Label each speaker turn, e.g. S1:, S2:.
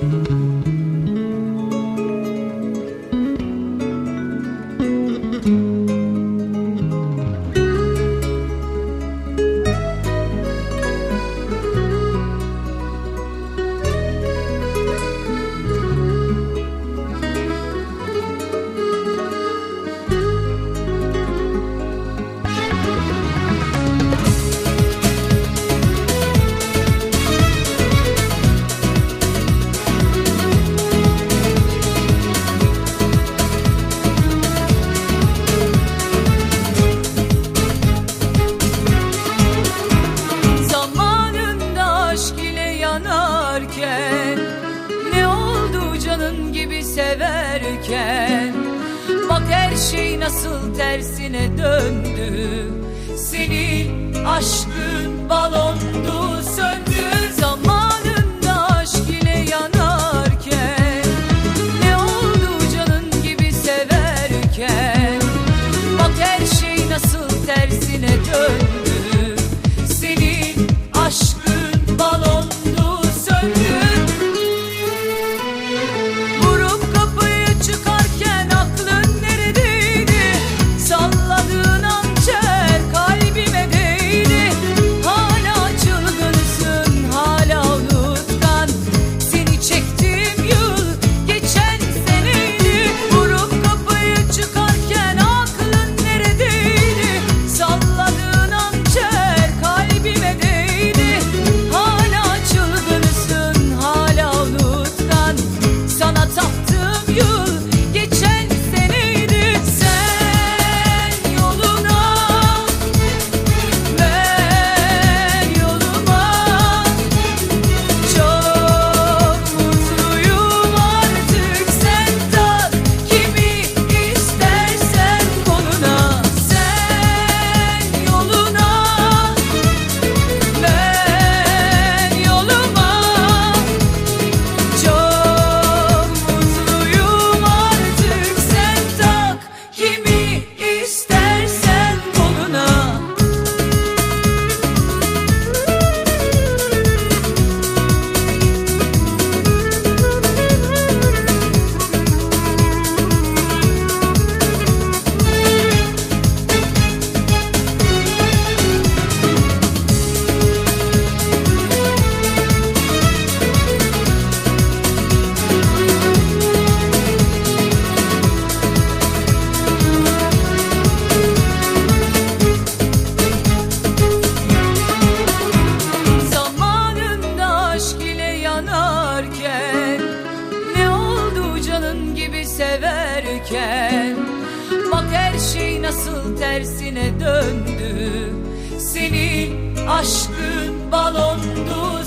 S1: Thank you. nasıl tersine döndü? Senin aşkın balondu söndü zaman. giderken Bak her şey nasıl tersine döndü. Senin aşkın balondu